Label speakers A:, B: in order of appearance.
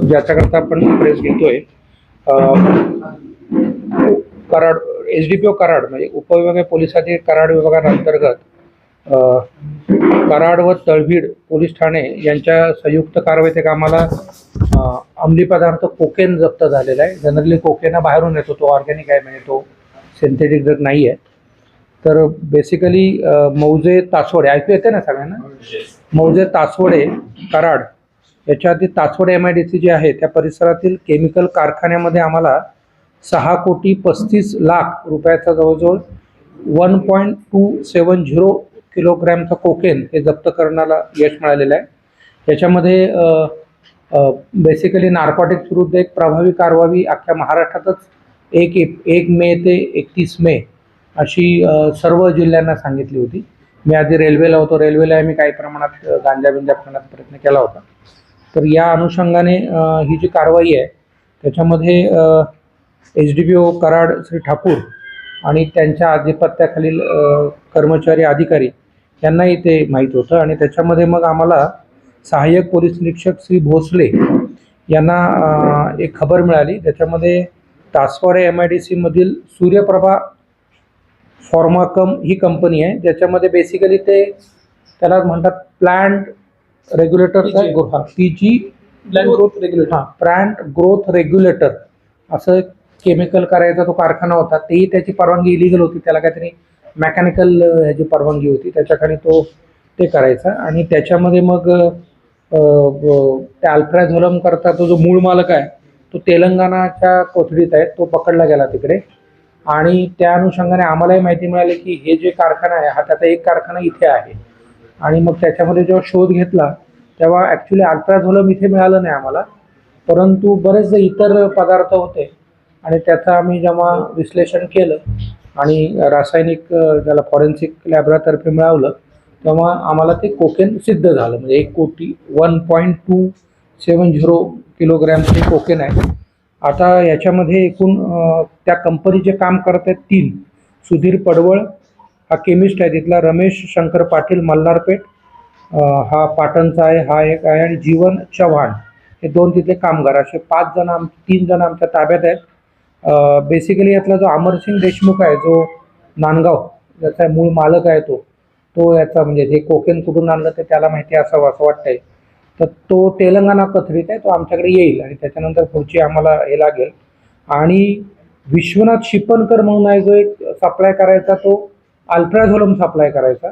A: ज्याच्याकरता आपण प्रेस घेतोय Karad S D P O Karad म्हणजे उपविभागीय पोलीस अधिकारी कराड विभागांतर्गत कराड व तळभीड पोलीस ठाणे यांच्या संयुक्त कारवाईत एक आम्हाला अंमली पदार्थ कोकेन जप्त झालेला आहे. जनरली कोकेन बाहेरून येतो तो ऑर्गॅनिक आहे म्हणजे तो सिंथेटिक ड्रग नाही आहे तर बेसिकली मौजे तासवडे ऐकू येते ना सगळ्यांना? मौजे तासवडे कराड याच्या आधी ताचोड एम आय डी सी जी आहे त्या परिसरातील केमिकल कारखान्यामध्ये आम्हाला सहा कोटी पस्तीस लाख रुपयाचा जवळजवळ one point two seven zero किलोग्रॅमचा cocaine हे जप्त करण्याला यश मिळालेलं आहे. याच्यामध्ये बेसिकली नार्कॉटिक्स विरुद्ध एक प्रभावी कारवाई अख्ख्या महाराष्ट्रातच एक एक मे ते एकतीस मे अशी सर्व जिल्ह्यांना सांगितली होती. मी आधी रेल्वेला होतो. रेल्वेला आम्ही काही प्रमाणात गांजा बिंजा करण्याचा प्रयत्न केला होता. तर या अनुषंगाने ही जी कारवाई आहे त्याच्यामध्ये H D B O Karad Shri Thakur आणि त्यांच्या आधिपत्याखालील कर्मचारी अधिकारी यांनाही ते माहीत होतं आणि त्याच्यामध्ये मग आम्हाला सहाय्यक पोलीस निरीक्षक श्री भोसले यांना एक खबर मिळाली. त्याच्यामध्ये तासवाडे एम आय डी सीमधील सूर्यप्रभा फॉर्माकम ही कंपनी आहे ज्याच्यामध्ये बेसिकली ते त्याला म्हणतात प्लांट रेग्युलेटर. हा P G
B: plan growth regulator
A: हां प्लांट ग्रोथ रेग्युलेटर असं केमिकल करायचा तो कारखाना होता तेही त्याची परवानगी इलिगल होती. त्याला काहीतरी मेकॅनिकल ह्याची परवानगी होती. त्याच्याखाली तो ते करायचा आणि त्याच्यामध्ये मग त्या अल्ट्राझोलम करता तो जो मूळ मालक आहे तो तेलंगणाच्या कोथळीत आहे. तो पकडला गेला तिकडे. आणि त्या अनुषंगाने आम्हालाही माहिती मिळाली की हे जे कारखाना आहे हा त्याचा एक कारखाना इथे आहे. आणि मग त्याच्यामध्ये जेव्हा शोध घेतला तेव्हा ॲक्च्युली अल्ट्राझोलम इथे मिळालं नाही आम्हाला. परंतु बरेचसे इतर पदार्थ होते. आणि त्याचं आम्ही जेव्हा विश्लेषण केलं आणि रासायनिक ज्याला फॉरेन्सिक लॅबरातर्फे मिळवलं तेव्हा आम्हाला ते कोकेन सिद्ध झालं. म्हणजे एक कोटी one point two seven zero किलोग्रॅमचे cocaine आहे. आता याच्यामध्ये एकूण त्या त्या कंपनीचे काम करत आहेत तीन. सुधीर पडवळ हा केमिस्ट आहे तिथला रमेश शंकर पाटील मल्हारपेठ हा पाटणचा आहे हा एक आहे आणि जीवन चव्हाण. हे दोन तिथले कामगार असे पाच जण आम तीन जण आमच्या ताब्यात आहेत. बेसिकली यातला जो अमरसिंग देशमुख आहे जो नांदगाव ज्याचा मूळ मालक आहे तो तो याचा म्हणजे जे कोकेन कुठून आणलं ते त्याला माहिती असावं असं वाटतंय. तर तो तेलंगणा कथरीत आहे तो आमच्याकडे येईल आणि त्याच्यानंतर पुढची आम्हाला हे लागेल. आणि विश्वनाथ शिपणकर म्हणून आहे जो एक सप्लाय करायचा तो अल्ट्राझोलम सप्लाय करायचा.